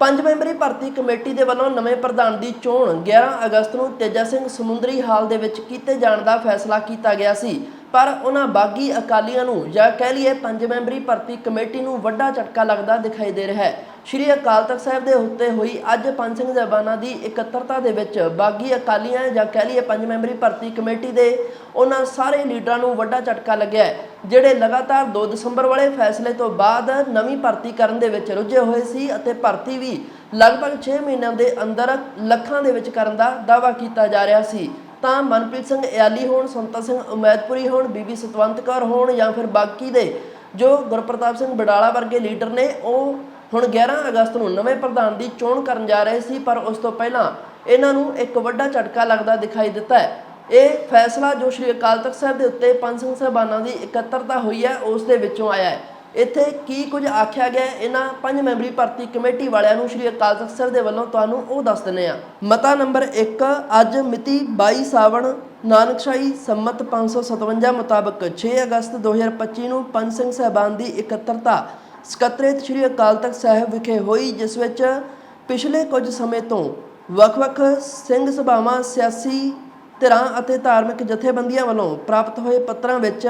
ਪੰਜ ਮੈਂਬਰੀ ਭਰਤੀ ਕਮੇਟੀ ਦੇ ਵੱਲੋਂ ਨਵੇਂ ਪ੍ਰਧਾਨ ਦੀ ਚੋਣ 11 ਅਗਸਤ ਨੂੰ ਤੇਜਾ ਸਿੰਘ ਸਮੁੰਦਰੀ ਹਾਲ ਦੇ ਵਿੱਚ ਕੀਤੇ ਜਾਣ ਦਾ ਫੈਸਲਾ ਕੀਤਾ ਗਿਆ ਸੀ। ਪਰ ਉਹਨਾਂ ਬਾਗੀ ਅਕਾਲੀਆਂ ਨੂੰ ਜਾਂ ਕਹਿ ਲਈਏ ਪੰਜ ਮੈਂਬਰੀ ਭਰਤੀ ਕਮੇਟੀ ਨੂੰ ਵੱਡਾ ਝਟਕਾ ਲੱਗਦਾ ਦਿਖਾਈ ਦੇ ਰਿਹਾ ਹੈ। ਸ਼੍ਰੀ ਅਕਾਲ ਤਖਤ ਸਾਹਿਬ ਦੇ ਉੱਤੇ ਹੋਈ ਅੱਜ ਪੰਜ ਸਿੰਘ ਜ਼ਬਾਨਾਂ ਦੀ ਇਕੱਤਰਤਾ ਦੇ ਵਿੱਚ ਬਾਗੀ ਅਕਾਲੀਆਂ ਜਾਂ ਕਹਿ ਲਈਏ ਪੰਜ ਮੈਂਬਰੀ ਭਰਤੀ ਕਮੇਟੀ ਦੇ ਉਹਨਾਂ ਸਾਰੇ ਲੀਡਰਾਂ ਨੂੰ ਵੱਡਾ ਝਟਕਾ ਲੱਗਿਆ ਜਿਹੜੇ ਲਗਾਤਾਰ 2 ਦਸੰਬਰ ਵਾਲੇ ਫੈਸਲੇ ਤੋਂ ਬਾਅਦ ਨਵੀਂ ਭਰਤੀ ਕਰਨ ਦੇ ਵਿੱਚ ਰੁੱਝੇ ਹੋਏ ਸੀ ਅਤੇ ਭਰਤੀ ਵੀ ਲਗਭਗ 6 ਮਹੀਨਿਆਂ ਦੇ ਅੰਦਰ ਲੱਖਾਂ ਦੇ ਵਿੱਚ ਕਰਨ ਦਾ ਦਾਅਵਾ ਕੀਤਾ ਜਾ ਰਿਹਾ ਸੀ। ਤਾਂ ਮਨਪ੍ਰੀਤ ਸਿੰਘ ਇਆਲੀ ਹੋਣ, ਸੰਤਾ ਸਿੰਘ ਉਮੈਦਪੁਰੀ ਹੋਣ, ਬੀਬੀ ਸਤਵੰਤ ਕੌਰ ਹੋਣ ਜਾਂ ਫਿਰ ਬਾਕੀ ਦੇ ਜੋ ਗੁਰਪ੍ਰਤਾਪ ਸਿੰਘ ਬਡਾਲਾ ਵਰਗੇ ਲੀਡਰ ਨੇ, ਉਹ ਹੁਣ 11 ਅਗਸਤ ਨੂੰ ਨਵੇਂ ਪ੍ਰਧਾਨ ਦੀ ਚੋਣ ਕਰਨ ਜਾ ਰਹੇ ਸੀ, ਪਰ ਉਸ ਤੋਂ ਪਹਿਲਾਂ ਇਹਨਾਂ ਨੂੰ ਇੱਕ ਵੱਡਾ ਝਟਕਾ ਲੱਗਦਾ ਦਿਖਾਈ ਦਿੱਤਾ ਹੈ। ਇਹ ਫੈਸਲਾ ਜੋ ਸ਼੍ਰੀ ਅਕਾਲ ਤਖਤ ਸਾਹਿਬ ਦੇ ਉੱਤੇ ਪੰਜ ਸਿੰਘ ਸਾਹਿਬਾਨਾਂ ਦੀ ਇਕੱਤਰਤਾ ਹੋਈ ਹੈ, ਉਸ ਦੇ ਵਿੱਚੋਂ ਆਇਆ ਹੈ। ਇੱਥੇ ਕੀ ਕੁਝ ਆਖਿਆ ਗਿਆ ਇਹਨਾਂ ਪੰਜ ਮੈਂਬਰੀ ਭਰਤੀ ਕਮੇਟੀ ਵਾਲਿਆਂ ਨੂੰ ਸ਼੍ਰੀ ਅਕਾਲ ਤਖਤ ਸਾਹਿਬ ਦੇ ਵੱਲੋਂ ਤੁਹਾਨੂੰ ਉਹ ਦੱਸ ਦਿੰਨੇ ਆ ਮਤਾ ਨੰਬਰ 1 ਅੱਜ ਮਿਤੀ 22 ਸਾਵਣ, ਨਾਨਕਸ਼ਾਹੀ ਸੰਮਤ 557 ਮੁਤਾਬਕ 6 ਅਗਸਤ 2025 ਨੂੰ ਪੰਜ ਸਿੰਘ ਸਾਹਿਬਾਨ ਦੀ ਇਕੱਤਰਤਾ ਸਕੱਤਰੇਤ ਸ਼੍ਰੀ ਅਕਾਲ ਤਖਤ ਸਾਹਿਬ ਵਿਖੇ ਹੋਈ, ਜਿਸ ਵਿੱਚ ਪਿਛਲੇ ਕੁਝ ਸਮੇਂ ਤੋਂ ਵੱਖ-ਵੱਖ ਸਿੰਘ ਸਭਾਵਾਂ, ਸਿਆਸੀ ਧਿਰਾਂ ਅਤੇ ਧਾਰਮਿਕ ਜਥੇਬੰਦੀਆਂ ਵੱਲੋਂ ਪ੍ਰਾਪਤ ਹੋਏ ਪੱਤਰਾਂ ਵਿੱਚ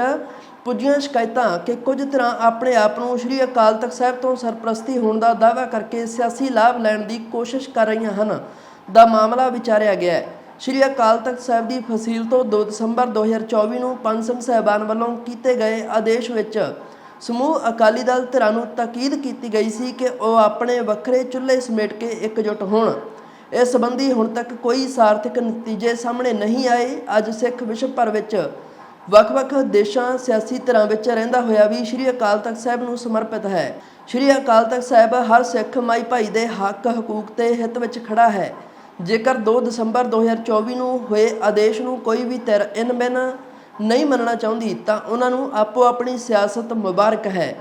ਪੁੱਜੀਆਂ ਸ਼ਿਕਾਇਤਾਂ ਕਿ ਕੁਝ ਧਿਰਾਂ ਆਪਣੇ ਆਪ ਨੂੰ ਸ਼੍ਰੀ ਅਕਾਲ ਤਖਤ ਸਾਹਿਬ ਤੋਂ ਸਰਪ੍ਰਸਤੀ ਹੋਣ ਦਾ ਦਾਅਵਾ ਕਰਕੇ ਸਿਆਸੀ ਲਾਭ ਲੈਣ ਦੀ ਕੋਸ਼ਿਸ਼ ਕਰ ਰਹੀਆਂ ਹਨ ਦਾ ਮਾਮਲਾ ਵਿਚਾਰਿਆ ਗਿਆ ਹੈ। ਸ਼੍ਰੀ ਅਕਾਲ ਤਖਤ ਸਾਹਿਬ ਦੀ ਫਸੀਲ ਤੋਂ 2 ਦਸੰਬਰ 2024 ਨੂੰ ਪੰਜ ਸਿੰਘ ਸਾਹਿਬਾਨ ਵੱਲੋਂ ਕੀਤੇ ਗਏ ਆਦੇਸ਼ ਵਿੱਚ ਸਮੂਹ ਅਕਾਲੀ ਦਲ ਧਿਰਾਂ ਨੂੰ ਤਾਕੀਦ ਕੀਤੀ ਗਈ ਸੀ ਕਿ ਉਹ ਆਪਣੇ ਵੱਖਰੇ ਚੁੱਲ੍ਹੇ ਸਮੇਟ ਕੇ ਇਕਜੁੱਟ ਹੋਣ। ਇਸ ਸੰਬੰਧੀ ਹੁਣ ਤੱਕ ਕੋਈ ਸਾਰਥਕ ਨਤੀਜੇ ਸਾਹਮਣੇ ਨਹੀਂ ਆਏ। ਅੱਜ ਸਿੱਖ ਵਿਸ਼ਵ ਭਰ ਵਿੱਚ ਵੱਖ-ਵੱਖ ਦੇਸ਼ਾਂ, ਸਿਆਸੀ ਧਿਰਾਂ ਵਿੱਚ ਰਹਿੰਦਾ ਹੋਇਆ ਵੀ ਸ਼੍ਰੀ ਅਕਾਲ ਤਖਤ ਸਾਹਿਬ ਨੂੰ ਸਮਰਪਿਤ ਹੈ। ਸ਼੍ਰੀ ਅਕਾਲ ਤਖਤ ਸਾਹਿਬ ਹਰ ਸਿੱਖ ਮਾਈ ਭਾਈ ਦੇ ਹੱਕ, ਹਕੂਕ ਤੇ ਹਿੱਤ ਵਿੱਚ ਖੜਾ ਹੈ। ਜੇਕਰ 2 ਦਸੰਬਰ 2024 ਨੂੰ ਹੋਏ ਆਦੇਸ਼ ਨੂੰ ਕੋਈ ਵੀ ਧਿਰ ਇਨ ਬਿਨ ਨਹੀਂ ਮੰਨਣਾ ਚਾਹੁੰਦੀ, ਤਾਂ ਉਹਨਾਂ ਨੂੰ ਆਪੋ ਆਪਣੀ ਸਿਆਸਤ ਮੁਬਾਰਕ ਹੈ।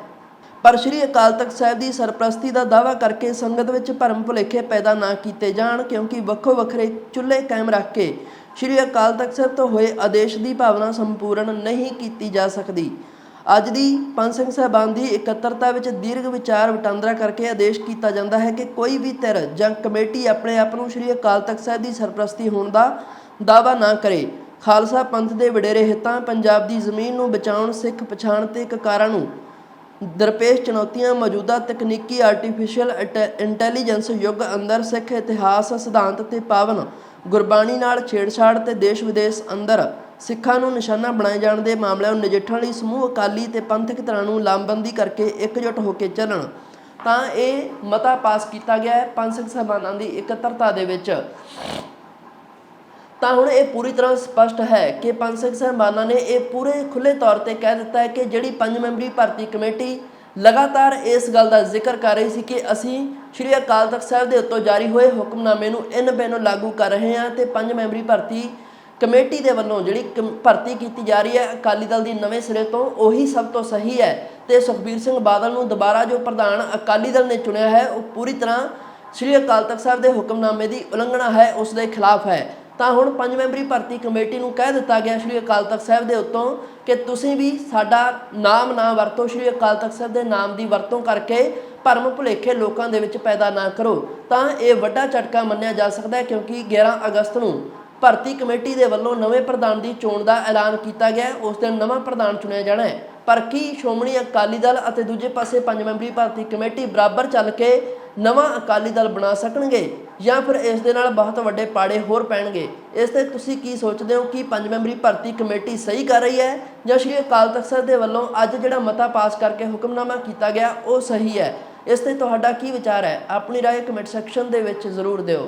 ਪਰ ਸ਼੍ਰੀ ਅਕਾਲ ਤਖਤ ਸਾਹਿਬ ਦੀ ਸਰਪ੍ਰਸਤੀ ਦਾ ਦਾਅਵਾ ਕਰਕੇ ਸੰਗਤ ਵਿੱਚ ਭਰਮ ਭੁਲੇਖੇ ਪੈਦਾ ਨਾ ਕੀਤੇ ਜਾਣ, ਕਿਉਂਕਿ ਵੱਖੋ ਵੱਖਰੇ ਚੁੱਲ੍ਹੇ ਕਾਇਮ ਰੱਖ ਕੇ ਸ਼੍ਰੀ ਅਕਾਲ ਤਖਤ ਸਾਹਿਬ ਤੋਂ ਹੋਏ ਆਦੇਸ਼ ਦੀ ਭਾਵਨਾ ਸੰਪੂਰਨ ਨਹੀਂ ਕੀਤੀ ਜਾ ਸਕਦੀ। ਅੱਜ ਦੀ ਪੰਜ ਸਿੰਘ ਸਾਹਿਬਾਨ ਦੀ ਇਕੱਤਰਤਾ ਵਿੱਚ ਦੀਰਘ ਵਿਚਾਰ ਵਟਾਂਦਰਾ ਕਰਕੇ ਆਦੇਸ਼ ਕੀਤਾ ਜਾਂਦਾ ਹੈ ਕਿ ਕੋਈ ਵੀ ਧਿਰ ਜਾਂ ਕਮੇਟੀ ਆਪਣੇ ਆਪ ਨੂੰ ਸ਼੍ਰੀ ਅਕਾਲ ਤਖਤ ਸਾਹਿਬ ਦੀ ਸਰਪ੍ਰਸਤੀ ਹੋਣ ਦਾ ਦਾਅਵਾ ਨਾ ਕਰੇ। ਖਾਲਸਾ ਪੰਥ ਦੇ ਵਡੇਰੇ ਹਿੱਤਾਂ, ਪੰਜਾਬ ਦੀ ਜ਼ਮੀਨ ਨੂੰ ਬਚਾਉਣ, ਸਿੱਖ ਪਛਾਣ ਤੇ ਕਕਾਰਾਂ ਨੂੰ ਦਰਪੇਸ਼ ਚੁਣੌਤੀਆਂ ਮੌਜੂਦਾ ਤਕਨੀਕੀ ਆਰਟੀਫੀਸ਼ੀਅਲ ਇੰਟੈਲੀਜੈਂਸ ਯੁੱਗ ਅੰਦਰ ਸਿੱਖ ਇਤਿਹਾਸ, ਸਿਧਾਂਤ ਤੇ ਪਾਵਨ ਗੁਰਬਾਣੀ ਨਾਲ ਛੇੜਛਾੜ ਤੇ ਦੇਸ਼ ਵਿਦੇਸ਼ ਅੰਦਰ ਸਿੱਖਾਂ ਨੂੰ ਨਿਸ਼ਾਨਾ ਬਣਾਏ ਜਾਣ ਦੇ ਮਾਮਲਿਆਂ ਨੂੰ ਨਜਿੱਠਣ ਲਈ ਸਮੂਹ ਅਕਾਲੀ ਤੇ ਪੰਥਕ ਧਿਰਾਂ ਨੂੰ ਲਾਮਬੰਦੀ ਕਰਕੇ ਇਕਜੁੱਟ ਹੋ ਕੇ ਚੱਲਣ। ਤਾਂ ਇਹ ਮਤਾ ਪਾਸ ਕੀਤਾ ਗਿਆ ਹੈ ਪੰਜ ਸਿੰਘ ਸਾਹਿਬਾਨਾਂ ਦੀ ਇਕੱਤਰਤਾ ਦੇ ਵਿੱਚ। ਤਾਂ ਹੁਣ ਇਹ ਪੂਰੀ ਤਰ੍ਹਾਂ ਸਪਸ਼ਟ ਹੈ ਕਿ ਪੰਜ ਸਿੰਘ ਸਾਹਿਬਾਨਾਂ ਨੇ ਇਹ ਪੂਰੇ ਖੁੱਲੇ ਤੌਰ ਤੇ ਕਹਿ ਦਿੱਤਾ ਹੈ ਕਿ ਜਿਹੜੀ ਪੰਜ ਮੈਂਬਰੀ ਭਰਤੀ ਕਮੇਟੀ ਲਗਾਤਾਰ ਇਸ ਗੱਲ ਦਾ ਜ਼ਿਕਰ ਕਰ ਰਹੀ ਸੀ ਕਿ ਅਸੀਂ ਸ਼੍ਰੀ ਅਕਾਲ ਤਖਤ ਸਾਹਿਬ ਦੇ ਉੱਤੋਂ ਜਾਰੀ ਹੋਏ ਹੁਕਮਨਾਮੇ ਨੂੰ ਇਨ ਬੈਨੋ ਲਾਗੂ ਕਰ ਰਹੇ ਹਾਂ ਤੇ ਪੰਜ ਮੈਂਬਰੀ ਭਰਤੀ ਕਮੇਟੀ ਦੇ ਵੱਲੋਂ ਜਿਹੜੀ ਕਮ- ਭਰਤੀ ਕੀਤੀ ਜਾ ਰਹੀ ਹੈ, ਅਕਾਲੀ ਦਲ ਦੀ ਨਵੇਂ ਸਿਰੇ ਤੋਂ ਉਹੀ ਸਭ ਤੋਂ ਸਹੀ ਹੈ ਤੇ ਸੁਖਬੀਰ ਸਿੰਘ ਬਾਦਲ ਨੂੰ ਦੁਬਾਰਾ ਜੋ ਪ੍ਰਧਾਨ ਅਕਾਲੀ ਦਲ ਨੇ ਚੁਣਿਆ ਹੈ, ਉਹ ਪੂਰੀ ਤਰ੍ਹਾਂ ਸ਼੍ਰੀ ਅਕਾਲ ਤਖਤ ਸਾਹਿਬ ਦੇ ਹੁਕਮਨਾਮੇ ਦੀ ਉਲੰਘਣਾ ਹੈ, ਉਸ ਦੇ ਖਿਲਾਫ ਹੈ। ਤਾਂ ਹੁਣ ਪੰਜ ਮੈਂਬਰੀ ਭਰਤੀ ਕਮੇਟੀ ਨੂੰ ਕਹਿ ਦਿੱਤਾ ਗਿਆ ਸ਼੍ਰੀ ਅਕਾਲ ਤਖਤ ਸਾਹਿਬ ਦੇ ਉੱਤੋਂ ਕਿ ਤੁਸੀਂ ਵੀ ਸਾਡਾ ਨਾਮ ਨਾ ਵਰਤੋ, ਸ਼੍ਰੀ ਅਕਾਲ ਤਖਤ ਸਾਹਿਬ ਦੇ ਨਾਮ ਦੀ ਵਰਤੋਂ ਕਰਕੇ ਭਰਮ ਭੁਲੇਖੇ ਲੋਕਾਂ ਦੇ ਵਿੱਚ ਪੈਦਾ ਨਾ ਕਰੋ। ਤਾਂ ਇਹ ਵੱਡਾ ਝਟਕਾ ਮੰਨਿਆ ਜਾ ਸਕਦਾ ਹੈ ਕਿਉਂਕਿ 11 ਅਗਸਤ ਨੂੰ ਭਰਤੀ ਕਮੇਟੀ ਦੇ ਵੱਲੋਂ ਨਵੇਂ ਪ੍ਰਧਾਨ ਦੀ ਚੋਣ ਦਾ ਐਲਾਨ ਕੀਤਾ ਗਿਆ ਉਸ ਦਿਨ ਨਵਾਂ ਪ੍ਰਧਾਨ ਚੁਣਿਆ ਜਾਣਾ ਹੈ। ਪਰ ਕੀ ਸ਼੍ਰੋਮਣੀ ਅਕਾਲੀ ਦਲ ਅਤੇ ਦੂਜੇ ਪਾਸੇ ਪੰਜ ਮੈਂਬਰੀ ਭਰਤੀ ਕਮੇਟੀ ਬਰਾਬਰ ਚੱਲ ਕੇ ਨਵਾਂ ਅਕਾਲੀ ਦਲ ਬਣਾ ਸਕਣਗੇ ਜਾਂ ਫਿਰ ਇਸ ਦੇ ਨਾਲ ਬਹੁਤ ਵੱਡੇ ਪਾੜੇ ਹੋਰ ਪੈਣਗੇ ਇਸ ਤੇ ਤੁਸੀਂ ਕੀ ਸੋਚਦੇ ਹੋ ਕਿ ਪੰਜ ਮੈਂਬਰੀ ਭਰਤੀ ਕਮੇਟੀ ਸਹੀ ਕਰ ਰਹੀ ਹੈ ਜਾਂ ਸ਼੍ਰੀ ਅਕਾਲ ਤਖਤ ਸਾਹਿਬ ਦੇ ਵੱਲੋਂ ਅੱਜ ਜਿਹੜਾ ਮਤਾ ਪਾਸ ਕਰਕੇ ਹੁਕਮਨਾਮਾ ਕੀਤਾ ਗਿਆ ਉਹ ਸਹੀ ਹੈ ਇਸ ਤੇ ਤੁਹਾਡਾ ਕੀ ਵਿਚਾਰ ਹੈ ਆਪਣੀ رائے ਕਮੈਂਟ ਸੈਕਸ਼ਨ ਦੇ ਵਿੱਚ ਜ਼ਰੂਰ ਦਿਓ